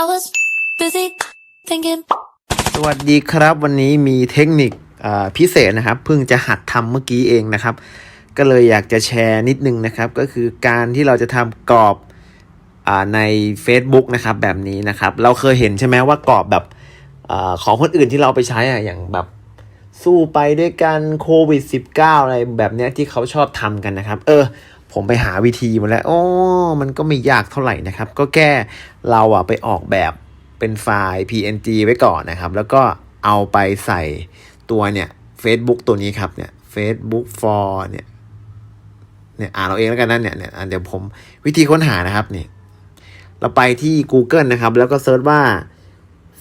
I was busy thinking. สวัสดีครับวันนี้มีเทคนิคพิเศษนะครับ เพิ่งจะหัดทำเมื่อกี้เองนะครับ ก็เลยอยากจะแชร์นิดนึงนะครับ ก็คือการที่เราจะทำกรอบอใน Facebook นะครับ แบบนี้นะครับ เราเคยเห็นใช่ไหมว่ากรอบแบบอของคนอื่นที่เราไปใช้อะอย่างแบบสู้ไปด้วยกันโควิด -19 อะไรแบบเนี้ยที่เขาชอบทำกันนะครับ เออ ผมไปหาวิธีมาแล้วโอ้มันก็ไม่ยากเท่าไหร่นะครับ ก็แค่เราอะไปออกแบบเป็นไฟล์ PNG ไว้ก่อนนะครับ แล้วก็เอาไปใส่ตัวเนี่ย Facebook ตัวนี้ครับเนี่ย Facebook for เนี่ยเนี่ยอ่านเราเองแล้วกันนะเนี่ยเนี่ยเดี๋ยวผมวิธีค้นหานะครับเนี่ยเราไปที่ Google นะครับ แล้วก็เซิร์ชว่า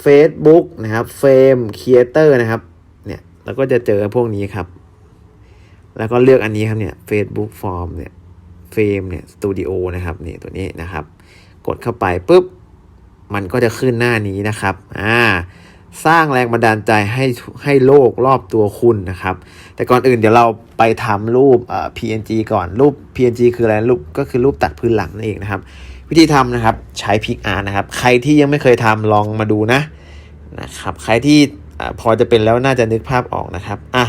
Facebook นะครับ Frame Creator นะครับ เนี่ยแล้วก็จะเจอพวกนี้ครับ แล้วก็เลือกอันนี้ครับเนี่ย Facebook Form เนี่ย Frame เนี่ย Studio นะครับนี่ตัวนี้นะครับ กดเข้าไปปุ๊บ มันก็จะขึ้นหน้านี้นะครับอ่าสร้างแรงบันดาลใจให้ให้โลกรอบตัวคุณนะครับ แต่ก่อนอื่นเดี๋ยวเราไปทำรูปเอ่อ PNG ก่อนรูป PNG คืออะไรรูปก็คือรูปตัดพื้นหลังนั่นเองนะครับ วิธีทำนะครับใช้พิกอาร์นะครับ ใครที่ยังไม่เคยทำลองมาดูนะนะครับ ใครที่พอจะเป็นแล้วน่าจะนึกภาพออกนะครับอะ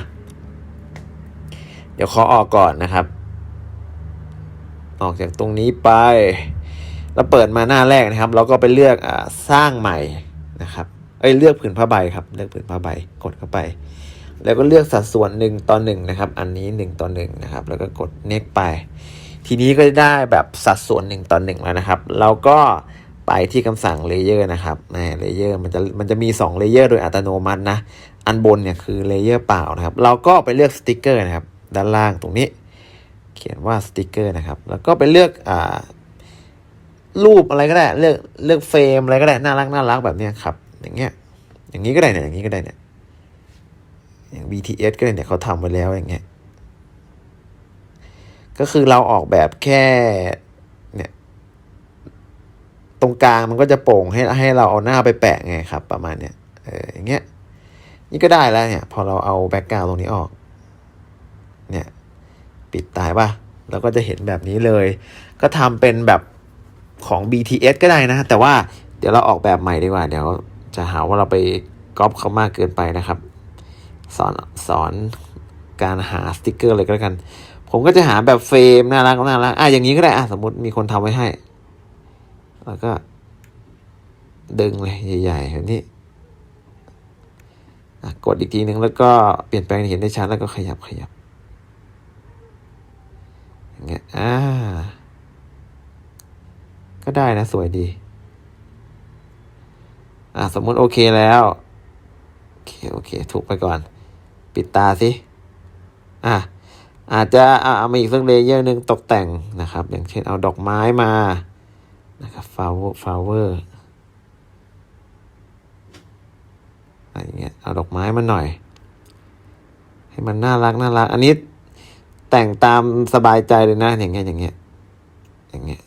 เดี๋ยวขอออกก่อนนะครับ ออกจากตรงนี้ไปแล้วเปิดมาหน้าแรกนะครับ เราก็ไปเลือกอสร้างใหม่นะครับเอ้ยเลือกผืนผ้าใบครับ เลือกผืนผ้าใบกดเข้าไป แล้วก็เลือกสัดส่วนหนึ่งต่อหนึ่งนะครับ อันนี้หนึ่งต่อหนึ่งนะครับ แล้วก็กด next ไป ทีนี้ก็จะได้แบบสัดส่วนหนึ่งต่อหนึ่งแล้วนะครับ เราก็ไปที่คำสั่งเลเยอร์นะครับนี่เลเยอร์มันจะมันจะมี2เลเยอร์โดยอัตโนมัตินะ อันบนเนี่ยคือเลเยอร์เปล่านะครับ เราก็ไปเลือกสติกเกอร์นะครับ ด้านล่างตรงนี้ เขียนว่าสติกเกอร์นะครับ แล้วก็ไปเลือกอ่ารูปอะไรก็ได้ เลือกเลือกเฟรมอะไรก็ได้ น่ารักน่ารักแบบนี้ครับ อย่างเงี้ย อย่างนี้ก็ได้เนี่ย อย่างนี้ก็ได้เนี่ย อย่าง BTS ก็ได้เนี่ยเขาทำไว้แล้วอย่างเงี้ย ก็คือเราออกแบบแค่เนี่ยตรงกลางมันก็จะโป่งให้ให้เราเอาหน้าไปแปะไงครับ ประมาณเนี้ย เอออย่างเงี้ย นี่ก็ได้แล้วเนี่ย พอเราเอาแบ็กกราวตรงนี้ออก ปิดตายป่ะเราก็จะเห็นแบบนี้เลย ก็ทำเป็นแบบของ BTS ก็ได้นะ แต่ว่าเดี๋ยวเราออกแบบใหม่ดีกว่า เดี๋ยวจะหาว่าเราไปก๊อปเขามากเกินไปนะครับ สอนสอนการหาสติกเกอร์เลยก็แล้วกัน ผมก็จะหาแบบเฟรมน่ารักน่ารักอะอย่างนี้ก็ได้อะสมมติมีคนทำไว้ให้ แล้วก็ ดึงเลยใหญ่ๆแบบนี้กดอีกทีนึงแล้วก็เปลี่ยนแปลงเห็นได้ชัดแล้วก็ขยับขยับ อ่า ก็ได้นะ สวยดี อ่าสมมุติโอเคแล้ว โอเค โอเค ถูกไปก่อน ปิดตาสิ อะอาจจะอ่าเอามาอีกสักเลเยอร์หนึ่งตกแต่งนะครับ อย่างเช่นเอาดอกไม้มานะครับฟลาวฟลาวเวอร์อะไรเงี้ยเอาดอกไม้มาหน่อย ให้มันน่ารักน่ารัก อันนี้ แต่งตามสบายใจเลยนะ อย่างเงี้ย อย่างเงี้ย อย่างเงี้ย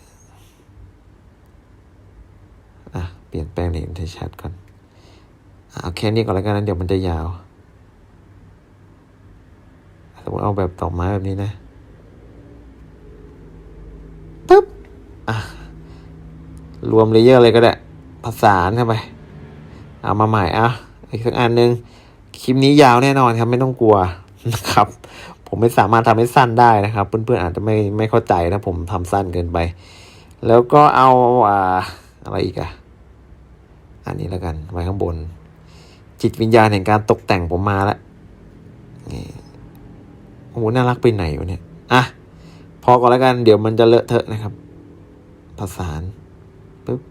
อะ เปลี่ยนแปลงเห็นให้ชัดก่อนเอาแค่นี้ก่อนแล้วกันนะเดี๋ยวมันจะยาว สมมติเอาแบบดอกไม้แบบนี้นะ ปึ๊บ อะ รวมเลเยอร์เลยก็ได้ ผสานเข้าไป เอามาใหม่อะ อีกสักอันหนึ่งคลิปนี้ยาวแน่นอนครับ ไม่ต้องกลัวนะครับ ผมไม่สามารถทำให้สั้นได้นะครับ เพื่อนๆอาจจะไม่ไม่เข้าใจนะผมทำสั้นเกินไป แล้วก็เอาอ่าอะไรอีกอะอันนี้แล้วกันไว้ข้างบน จิตวิญญาณแห่งการตกแต่งผมมาแล้วนี่โอ้โหน่ารักไปไหนวะเนี่ยอะพอก่อนแล้วกันเดี๋ยวมันจะเลอะเทอะนะครับผสานปึ๊บ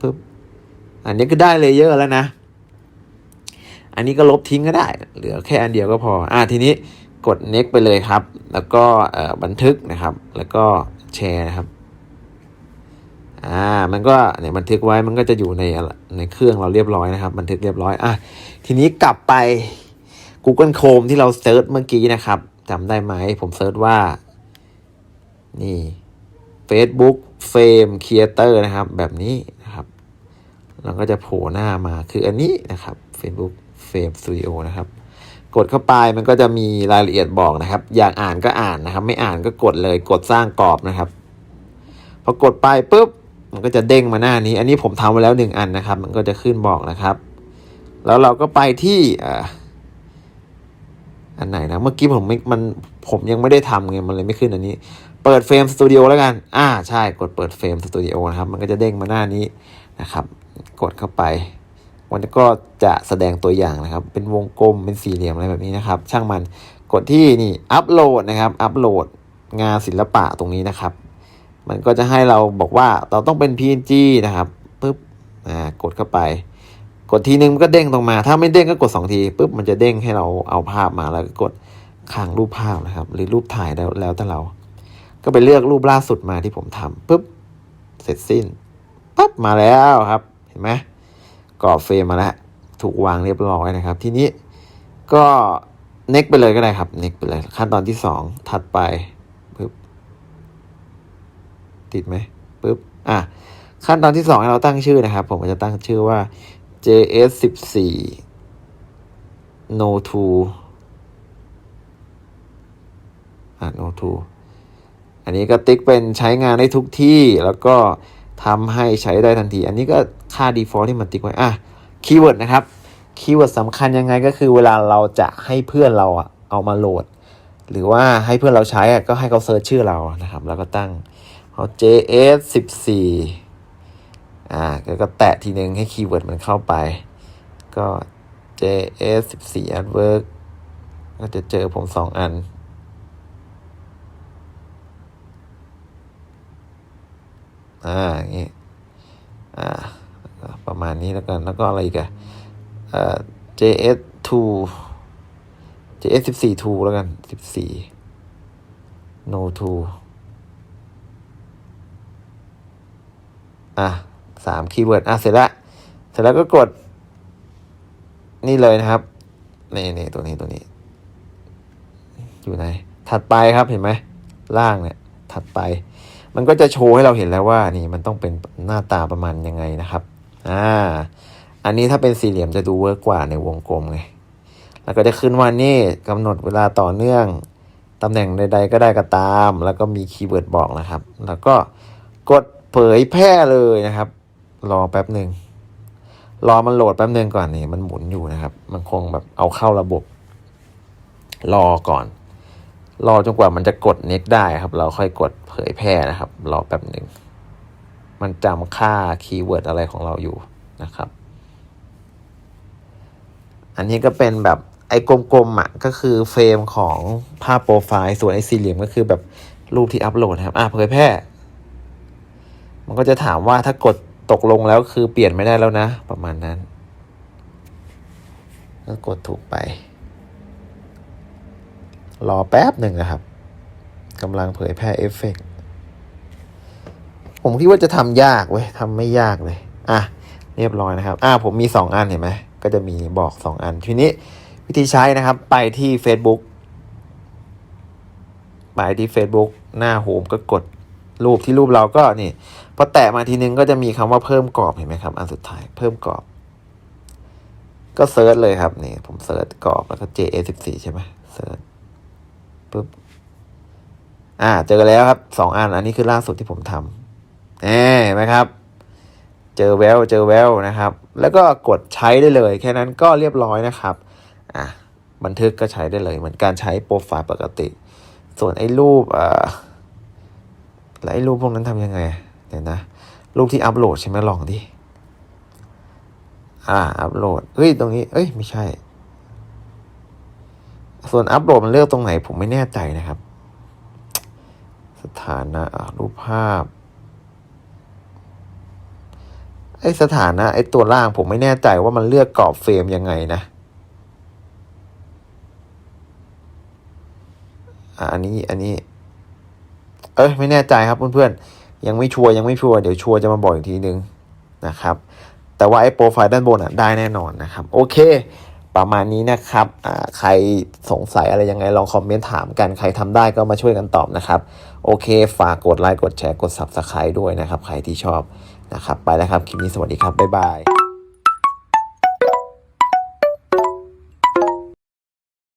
ปึ๊บอันนี้ก็ได้เลเยอร์แล้วนะ อันนี้ก็ลบทิ้งก็ได้ เหลือแค่อันเดียวก็พอ อะทีนี้ กด next ไปเลยครับ แล้วก็บันทึกนะครับ แล้วก็แชร์นะครับอ่ามันก็เนี่ยบันทึกไว้มันก็จะอยู่ในในเครื่องเราเรียบร้อยนะครับ บันทึกเรียบร้อยอะทีนี้กลับไป Google Chrome ที่เราเซิร์ชเมื่อกี้นะครับจำได้ไหมผมเซิร์ชว่า นี่ Facebook Frame Creator นะครับ แบบนี้นะครับเราก็จะโผล่หน้ามาคืออันนี้นะครับ Facebook Frame Studio นะครับ กดเข้าไปมันก็จะมีรายละเอียดบอกนะครับ อยากอ่านก็อ่านนะครับ ไม่อ่านก็กดเลยกดสร้างกรอบนะครับพอกดไปปุ๊บมันก็จะเด้งมาหน้านี้ อันนี้ผมทำไว้แล้วหนึ่งอันนะครับ มันก็จะขึ้นบอกนะครับ แล้วเราก็ไปที่อ่าอันไหนนะเมื่อกี้ผมไม่มันผมยังไม่ได้ทำไงมันเลยไม่ขึ้นอันนี้ เปิดเฟรมสตูดิโอแล้วกันอ่าใช่กดเปิดเฟรมสตูดิโอนะครับ มันก็จะเด้งมาหน้านี้นะครับ กดเข้าไป มันก็จะแสดงตัวอย่างนะครับ เป็นวงกลมเป็นสี่เหลี่ยมอะไรแบบนี้นะครับ ช่างมันกดที่นี่อัปโหลดนะครับอัปโหลดงานศิลปะตรงนี้นะครับ มันก็จะให้เราบอกว่าเราต้องเป็น PNG นะครับปุ๊บอ่ากดเข้าไป กดทีนึงมันก็เด้งตรงมา ถ้าไม่เด้งก็กดสองทีปุ๊บมันจะเด้งให้เราเอาภาพมาแล้วก็กดค้างรูปภาพนะครับ หรือรูปถ่ายแล้วแล้วแต่เรา ก็ไปเลือกรูปล่าสุดมาที่ผมทำปุ๊บเสร็จสิ้นปั๊บมาแล้วครับ เห็นไหม กรอบเฟรมมาแล้วถูกวางเรียบร้อยนะครับ ทีนี้ก็เน็กไปเลยก็ได้ครับเน็กไปเลย ขั้นตอนที่สองถัดไปปึ๊บติดไหมปึ๊บอะขั้นตอนที่สองให้เราตั้งชื่อนะครับ ผมจะตั้งชื่อว่า JS 14 no to อะ no to อันนี้ก็ติ๊กเป็นใช้งานได้ทุกที่แล้วก็ทำให้ใช้ได้ทันที อันนี้ก็ ค่า default ที่มันติ๊กไว้อะคีย์เวิร์ดนะครับคีย์เวิร์ดสำคัญยังไงก็คือเวลาเราจะให้เพื่อนเราอะเอามาโหลด หรือว่าให้เพื่อนเราใช้อะก็ให้เขาเซิร์ชชื่อเรานะครับ แล้วก็ตั้งเอา JS 14อ่าแล้วก็แตะทีนึงให้คีย์เวิร์ดมันเข้าไป ก็ JS 14 Adwork ก็จะเจอผมสองอันอ่าอย่างงี้อ่า ประมาณนี้แล้วกัน แล้วก็อะไรอีกอะเอ่อ JS 2 JS 14 2แล้วกัน 14 no 2อะสามคีย์เวิร์ดอะเสร็จล้วเสร็จแล้วก็กด นี่เลยนะครับ นี่นี่ตัวนี้ตัวนี้ อยู่ไหน ถัดไปครับเห็นไหม ล่างเนี่ย ถัดไป มันก็จะโชว์ให้เราเห็นแล้วว่า นี่มันต้องเป็นหน้าตาประมาณยังไงนะครับ อ่า อันนี้ถ้าเป็นสี่เหลี่ยมจะดูเวิร์กกว่าในวงกลมไง แล้วก็จะขึ้นว่านี่กำหนดเวลาต่อเนื่องตำแหน่งใดๆก็ได้ก็ตาม แล้วก็มีคีย์เวิร์ดบอกนะครับ แล้วก็กดเผยแพร่เลยนะครับ รอแป๊บหนึ่งรอมันโหลดแป๊บหนึ่งก่อนนี่มันหมุนอยู่นะครับ มันคงแบบเอาเข้าระบบ รอก่อน รอจนกว่ามันจะกดเน็ตได้ครับ เราค่อยกดเผยแพร่นะครับ รอแป๊บหนึ่ง มันจำค่าคีย์เวิร์ดอะไรของเราอยู่นะครับ อันนี้ก็เป็นแบบไอ้กลมๆอะก็คือเฟรมของภาพโปรไฟล์ส่วนไอ้สี่เหลี่ยมก็คือแบบรูปที่อัปโหลดครับ อะเผยแพร่ มันก็จะถามว่าถ้ากดตกลงแล้วคือเปลี่ยนไม่ได้แล้วนะ ประมาณนั้น ก็กดถูกไป รอแป๊บหนึ่งนะครับกำลังเผยแพร่เอฟเฟกต์ ผมคิดว่าจะทำยากเว้ยทำไม่ยากเลย อะ เรียบร้อยนะครับ อะผมมีสองอันเห็นไหม ก็จะมีบอกสองอัน ทีนี้วิธีใช้นะครับ ไปที่ Facebook ไปที่ Facebook หน้าโฮมก็กดรูปที่รูปเราก็นี่พอแตะมาทีนึงก็จะมีคำว่าเพิ่มกรอบเห็นไหมครับ อันสุดท้ายเพิ่มกรอบ ก็เซิร์ชเลยครับนี่ผมเซิร์ชกรอบแล้วก็ JA14 ใช่ไหมเซิร์ชปุ๊บอ่า เจอแล้วครับสองอันอันนี้คือล่าสุดที่ผมทำแหม เห็นไหมครับ เจอแววเจอแววนะครับ แล้วก็กดใช้ได้เลย แค่นั้นก็เรียบร้อยนะครับอะบันทึกก็ใช้ได้เลยเหมือนการใช้โปรไฟล์ปกติ ส่วนไอ้รูปอ่าแล้วไอ้รูปพวกนั้นทำยังไงเดี๋ยวนะ รูปที่อัปโหลดใช่ไหมลองดิอ่าอัปโหลดเฮ้ยตรงนี้ เอ้ยไม่ใช่ ส่วนอัปโหลดมันเลือกตรงไหนผมไม่แน่ใจนะครับ สถานะอะรูปภาพ ไอสถานะไอตัวล่างผมไม่แน่ใจว่ามันเลือกกรอบเฟรมยังไงนะอันนี้อันนี้ เอ้ยไม่แน่ใจครับเพื่อนๆยังไม่ชัวร์ยังไม่ชัวร์เดี๋ยวชัวร์จะมาบอกอีกทีนึงนะครับ แต่ว่าไอ้โปรไฟล์ด้านบนอะได้แน่นอนนะครับ โอเค ประมาณนี้นะครับอ่าใครสงสัยอะไรยังไงลองคอมเมนต์ถามกันใครทำได้ก็มาช่วยกันตอบนะครับ โอเค ฝากกดไลค์กดแชร์กด Subscribe ด้วยนะครับ ใครที่ชอบ นะครับ ไปแล้วครับ คลิปนี้สวัสดีครับ บ๊ายบาย